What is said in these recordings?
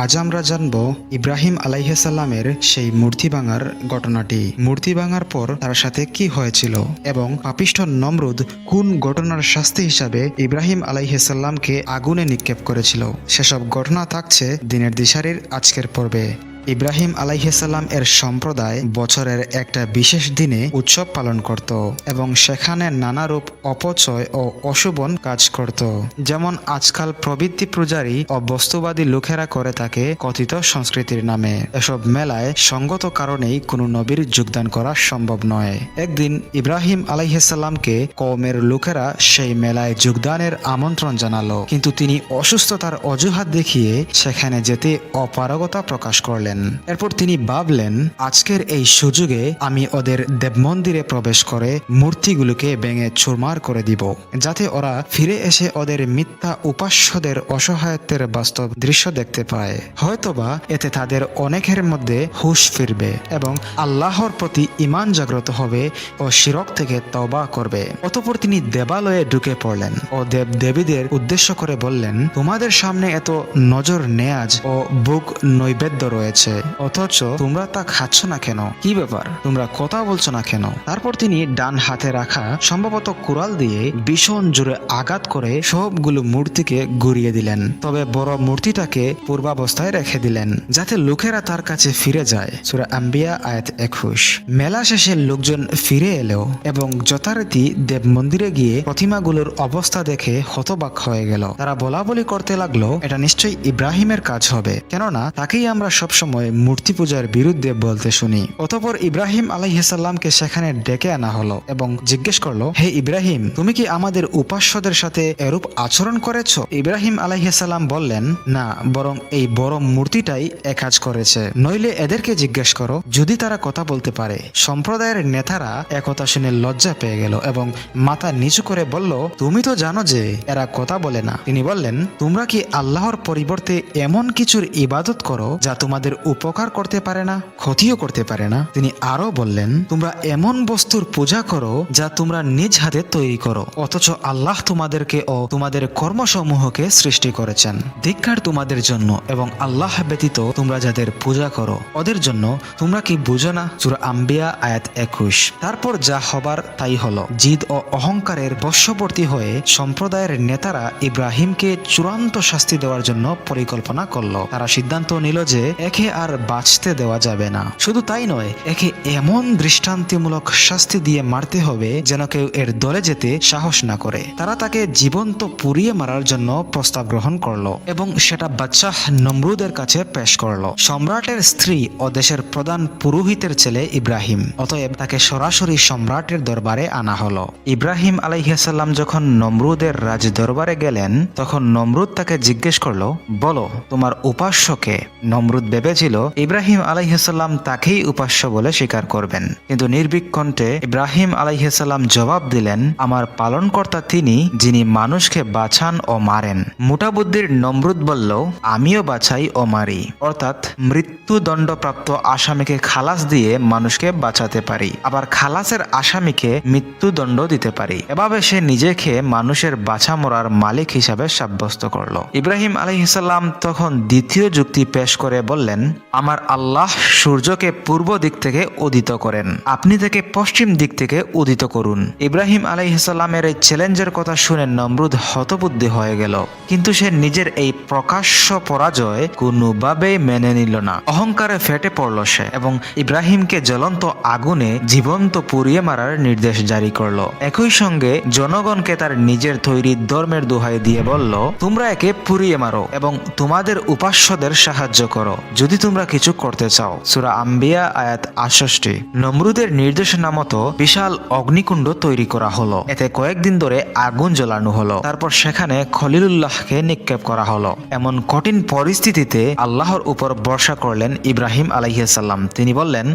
আজ আমরা জানব ইব্রাহিম আলাইহাসাল্লামের সেই মূর্তি ভাঙার ঘটনাটি। মূর্তি ভাঙার পর তার সাথে কি হয়েছিল এবং পাপিষ্ঠ নমরুদ কোন ঘটনার শাস্তি হিসাবে ইব্রাহিম আলাইহাসাল্লামকে আগুনে নিক্ষেপ করেছিল? সেসব ঘটনা থাকছে দিনের দিশারির আজকের পর্বে। ইব্রাহিম আলাইহিসাল্লাম এর সম্প্রদায় বছরের একটা বিশেষ দিনে উৎসব পালন করত এবং সেখানে নানারূপ অপচয় ও অশুভন কাজ করত। যেমন আজকাল প্রবৃত্তি পূজারী ও বস্তুবাদী লোকেরা করে থাকে কথিত সংস্কৃতির নামে। এসব মেলায় সঙ্গত কারণেই কোনো নবীর যোগদান করা সম্ভব নয়। একদিন ইব্রাহিম আলাইহিসাল্লামকে কওমের লোকেরা সেই মেলায় যোগদানের আমন্ত্রণ জানালো। কিন্তু তিনি অসুস্থতার অজুহাত দেখিয়ে সেখানে যেতে অপারগতা প্রকাশ করলেন। এরপর তিনি ভাবলেন, আজকের এই সুযোগে আমি ওদের দেবমন্দিরে প্রবেশ করে মূর্তিগুলোকে ভেঙে চুরমার করে দিব, যাতে ওরা ফিরে এসে ওদের মিথ্যা উপাস্যদের অসহায়ত্বের বাস্তব দৃশ্য দেখতে পায়। হয়তোবা এতে তাদের অনেকের মধ্যে হুশ ফিরবে এবং আল্লাহর প্রতি ইমান জাগ্রত হবে ও শিরক থেকে তবা করবে। অতপর তিনি দেবালয়ে ঢুকে পড়লেন ও দেব দেবীদের উদ্দেশ্য করে বললেন, তোমাদের সামনে এত নজর নেয়াজ ও বুক নৈবেদ্য রয়েছে। অথচ তোমরা তা খাচ্ছ না কেন? কি ব্যাপার? তোমরা কথা বলছো না কেন? তারপর তিনি ডান হাতে রাখা সম্ভবত কুড়াল দিয়ে ভীষণ জোরে আঘাত করে সবগুলো মূর্তিকে ঘুরিয়ে দিলেন। তবে বড় মূর্তিটাকে পূর্বাবস্থায় রেখে দিলেন, যাতে লোকেরা তার কাছে ফিরে যায়। সুরা আম্বিয়া, আয়াত একুশ। মেলা শেষে লোকজন ফিরে এলো এবং যথারীতি দেব মন্দিরে গিয়ে প্রতিমাগুলোর অবস্থা দেখে হতবাক হয়ে গেল। তারা বলা বলি করতে লাগল, এটা নিশ্চয়ই ইব্রাহিমের কাজ হবে। কেননা তাকেই আমরা সবসময় মূর্তি পূজার বিরুদ্ধে বলতে শুনি। অতপর ইব্রাহিম আলাইসাল্লামকে সেখানে ডেকে আনা হলো এবং জিজ্ঞেস করল, হে ইব্রাহিম, তুমি কি আমাদের উপাস্যদের সাথে এরূপ আচরণ করেছ? ইব্রাহিম আলাইসাল্লাম বললেন, না, বরং এই বড় মূর্তিটাই এ কাজ করেছে। নইলে এদেরকে জিজ্ঞেস করো, যদি তারা কথা বলতে পারে। সম্প্রদায়ের নেতারা একথা শুনে লজ্জা পেয়ে গেল এবং মাথা নিচু করে বলল, তুমি তো জানো যে এরা কথা বলে না। তিনি বললেন, তোমরা কি আল্লাহর পরিবর্তে এমন কিছুর ইবাদত করো যা তোমাদের উপকার করতে পারে না, ক্ষতিও করতে পারে না। তিনি আরও বললেন, তোমরা এমন বস্তুর পূজা করো যা তোমরা নিজ হাতে তৈরি করো, অথচ আল্লাহ তোমাদেরকে ও তোমাদের কর্মসমূহকে সৃষ্টি করেছেন। ধিক্কার তোমাদের জন্য এবং আল্লাহ ব্যতীত তোমরা যাদের পূজা করো, ওদের জন্য তোমরা কি বুঝো না? সুরা আম্বিয়া, আয়াত একুশ। তারপর যা হবার তাই হলো। জিদ ও অহংকারের বর্ষবর্তী হয়ে সম্প্রদায়ের নেতারা ইব্রাহিমকে চূড়ান্ত শাস্তি দেওয়ার জন্য পরিকল্পনা করল। তারা সিদ্ধান্ত নিল যে, একে আর বাঁচতে দেওয়া যাবে না। শুধু তাই নয়, একে এমন দৃষ্টান্তিমূলক শাস্তি দিয়ে মারতে হবে যেন কেউ এর দলে যেতে সাহস না করে। তারা তাকে জীবন্ত পুড়িয়ে মারার জন্য প্রস্তাব গ্রহণ করল এবং সেটা বাচ্চাহ নমরুদের কাছে পেশ করল। সম্রাটের স্ত্রী ও দেশের প্রধান পুরোহিতের ছেলে ইব্রাহিম। অতএব তাকে সরাসরি সম্রাটের দরবারে আনা হলো। ইব্রাহিম আলাইহাসাল্লাম যখন নমরুদের রাজ দরবারে গেলেন, তখন নমরুদ তাকে জিজ্ঞেস করল, বলো, তোমার উপাস্যকে নমরুদ ভেবেছিল ইব্রাহিম আলাইহাসাল্লাম তাকেই উপাস্য বলে স্বীকার করবেন। কিন্তু নির্ভীক কণ্ঠে ইব্রাহিম আলাইহাসাল্লাম জবাব দিলেন, আমার পালনকর্তা তিনি, যিনি মানুষকে বাছান ও মারেন। মোটা বুদ্ধির নমরুদ বলল, আমিও বাছাই ও মারি। অর্থাৎ মৃত্যুদণ্ডপ্রাপ্ত আসামিকে খালাস দিয়ে মানুষকে বাঁচাতে পারি। আবার খালাসের আসামিকে মৃত্যুদণ্ড দিতে পারি। এভাবে সে নিজেকে মানুষের বাছা মরার মালিক হিসাবে সাব্যস্ত করল। ইব্রাহিম আলাইহিসাল্লাম তখন দ্বিতীয় যুক্তি পেশ করে বললেন আমার আল্লাহ সূর্যকে পূর্ব দিক থেকে উদিত করেন। আপনি থেকে পশ্চিম দিক থেকে উদিত করুন। ইব্রাহিম আলাইহিসাল্লামের এই চ্যালেঞ্জের কথা শুনে নমরুদ হতবুদ্ধি হয়ে গেল। কিন্তু সে নিজের এই প্রকাশ্য পরাজয় কোনোভাবেই মেনে নিল না। অহংকারে ফেটে পড়ল সে এবং ইব্রাহিমকে জ্বলন্ত আগুনে জীবন্ত পুড়িয়ে মারার নির্দেশ জারি করল। একই সঙ্গে জনগণকে তার নিজের তৈরি ধর্মের দোহাই দিয়ে বলল, তোমরা একে পুড়িয়ে মারো এবং তোমাদের উপাস্যদের সাহায্য করো। যদি তোমরা কিছু করতে চাও, সুরা আম্বিয়া, আয়াত আষষ্টি নমরুদের নির্দেশনা মতো বিশাল অগ্নিকুণ্ড তৈরি করা হলো। এতে কয়েকদিন ধরে আগুন জ্বলানো হলো। তারপর সেখানে খলিলুল্লাহকে নিক্ষেপ করা হলো। এমন কঠিন পরিস্থিতিতে আল্লাহর উপর ভরসা করলেন ইব্রাহিম আলাইসাল্লাম তিনি বললেন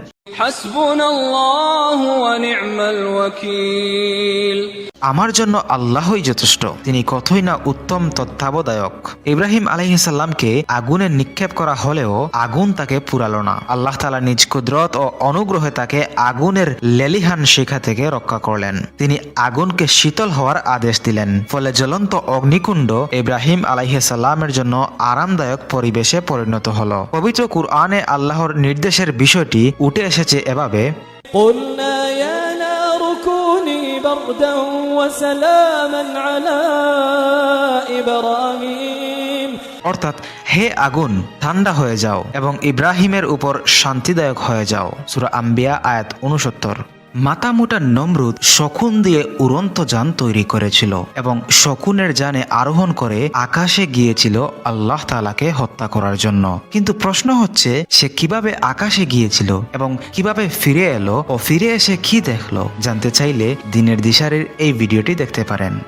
আমার জন্য আল্লাহই যথেষ্ট, তিনি কতই না উত্তম তত্ত্বাবধায়ক। ইব্রাহিম আলহিসাল্লামকে আগুনে নিক্ষেপ করা হলেও আগুন তাকে পুরালো না। আল্লাহ তালা নিজ কুদরত ও অনুগ্রহে তাকে আগুনের লেলিহান শিখা থেকে রক্ষা করলেন। তিনি আগুনকে শীতল হওয়ার আদেশ দিলেন। ফলে জ্বলন্ত অগ্নিকুণ্ড ইব্রাহিম আলহিসাল্লামের জন্য আরামদায়ক পরিবেশে পরিণত হল। পবিত্র কুরআনে আল্লাহর নির্দেশের বিষয়টি উঠে এসে এসেছে এভাবে অর্থাৎ হে আগুন ঠান্ডা হয়ে যাও এবং ইব্রাহিমের উপর শান্তিদায়ক হয়ে যাও। সুরা আম্বিয়া আয়াত উনসত্তর মাতামুটা নমরুদ শকুন দিয়ে উড়ন্ত যান তৈরি করেছিল এবং শকুনের যানে আরোহণ করে আকাশে গিয়েছিল আল্লাহ তালাকে হত্যা করার জন্য। কিন্তু প্রশ্ন হচ্ছে, সে কীভাবে আকাশে গিয়েছিল এবং কীভাবে ফিরে এলো ও ফিরে এসে কি দেখল জানতে চাইলে দিনের দিশারের এই ভিডিওটি দেখতে পারেন।